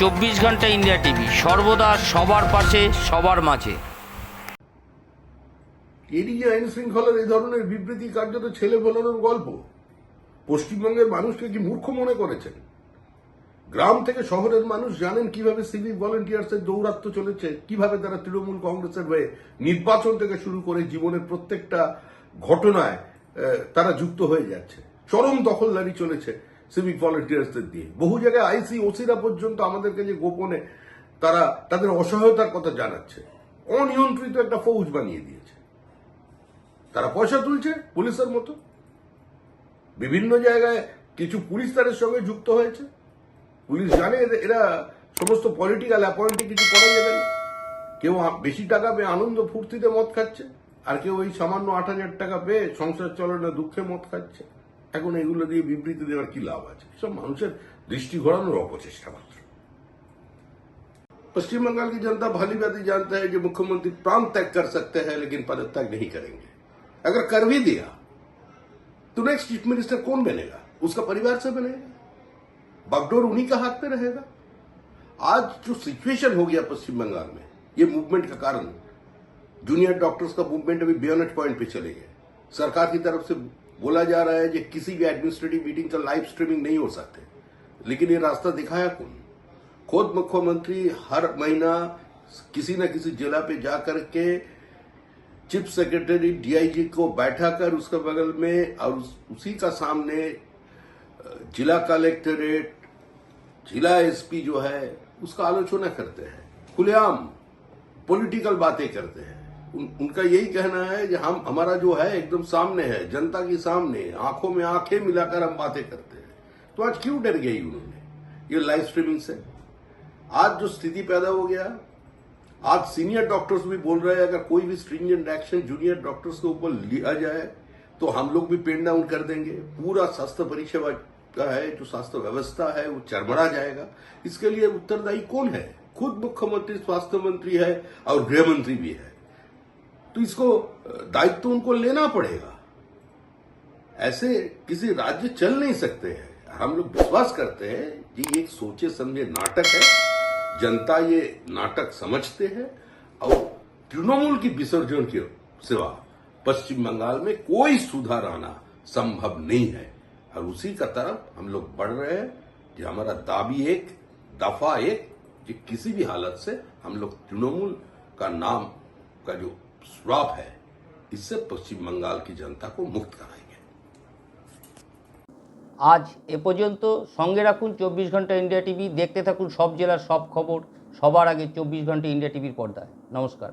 চব্বিশ ঘণ্টা India TV. সর্বদা সবার পাশে, সবার মাঝে। এদিকে আইন শৃঙ্খলার এই ধরনের বিবৃতি কার্যত ছেলে বলানোর গল্প। পশ্চিমবঙ্গের মানুষকে কি মূর্খ মনে করেছেন? গ্রাম থেকে শহরের মানুষ জানেন কীভাবে সিভিক ভলেন্টিয়ার্সের দৌরাত্ম চলেছে, কীভাবে তারা তৃণমূল কংগ্রেসের হয়ে নির্বাচন থেকে শুরু করে জীবনের প্রত্যেকটা ঘটনায় তারা যুক্ত হয়ে যাচ্ছে। চরম দখলদারি চলেছে। সিভিক ভলেন্টিয়ার্সদের দিয়ে। বহু জায়গায় আইসি ওসিরা পর্যন্ত আমাদেরকে যে গোপনে তারা তাদের অসহায়তার কথা জানাচ্ছে। অনিয়ন্ত্রিত একটা ফৌজ বানিয়ে দিয়েছে। তারা পয়সা তুলছে পুলিশের মতো। বিভিন্ন জায়গায় কিছু পুলিশ তাদের সঙ্গে যুক্ত হয়েছে। পুলিশ জানে এরা সমস্ত পলিটিক্যাল অ্যাপয়েন্টে কিছু করা যাবে না। কেউ বেশি টাকা পেয়ে আনন্দ ফুর্তিতে মদ খাচ্ছে। আর কেউ ওই সামান্য আট হাজার টাকা পেয়ে সংসার চলনে দুঃখে মদ খাচ্ছে। এখন এগুলো দিয়ে বিবৃতি দেওয়ার কি লাভ আছে সব মানুষের দৃষ্টি ঘোরানোর অপচেষ্টা মাত্র पश्चिम बंगाल की जनता भली भांति जानता है कि मुख्यमंत्री प्राण त्याग कर सकते हैं लेकिन पदत्याग नहीं करेंगे अगर कर भी दिया तो नेक्स्ट चीफ मिनिस्टर कौन बनेगा उसका परिवार से बनेगा बागडोर उन्हीं का हाथ में रहेगा आज जो सिचुएशन हो गया पश्चिम बंगाल में ये मूवमेंट का कारण जूनियर डॉक्टर्स का मूवमेंट अभी बेयोनेट पॉइंट पे चले गए सरकार की तरफ से बोला जा रहा है कि किसी भी एडमिनिस्ट्रेटिव मीटिंग का लाइव स्ट्रीमिंग नहीं हो सकते। लेकिन ये रास्ता दिखाया कौन? खुद मुख्यमंत्री हर महीना किसी न किसी जिला पे जा करके चीफ सेक्रेटरी डीआईजी को बैठा कर उसके बगल में और उस, उसी का सामने जिला कलेक्टरेट जिला एसपी जो है उसका आलोचना करते हैं। खुलेआम पॉलिटिकल बातें करते हैं। उन, उनका यही कहना है कि हम हमारा जो है एकदम सामने है जनता के सामने आँखों में आँखें मिलाकर हम बातें करते हैं। तो आज क्यों डर गई उन्होंने? ये लाइव स्ट्रीमिंग से। आज जो स्थिति पैदा हो गया आज सीनियर डॉक्टर्स भी बोल रहे हैं अगर कोई भी स्ट्रिंजेंट एक्शन जूनियर डॉक्टर्स के ऊपर लिया जाए तो हम लोग भी पेन डाउन कर देंगे। पूरा स्वास्थ्य परिषेवा का है जो स्वास्थ्य व्यवस्था है वो चरमरा जाएगा। इसके लिए उत्तरदायी कौन है? खुद मुख्यमंत्री स्वास्थ्य मंत्री है और गृह मंत्री भी है। तो इसको दायित्व उनको लेना पड़ेगा। ऐसे किसी राज्य चल नहीं सकते हैं। हम लोग विश्वास करते हैं कि ये एक सोचे समझे नाटक है। जनता ये नाटक समझते हैं और तृणमूल की विसर्जन के सिवा पश्चिम बंगाल में कोई सुधार आना संभव नहीं है। और उसी का तरफ़ हम लोग बढ़ रहे हैं कि हमारा दाबी एक, दफ़ा एक कि किसी भी हालत से हम लोग तृणमूल का नाम का जो श्राप है इससे पश्चिम बंगाल की जनता को मुक्त कराएंगे আজ এ পর্যন্ত সঙ্গে রাখুন চব্বিশ ঘন্টা ইন্ডিয়া টিভি দেখতে থাকুন সব জেলার সব খবর সবার আগে চব্বিশ ঘন্টা ইন্ডিয়া টিভির পর্দায় নমস্কার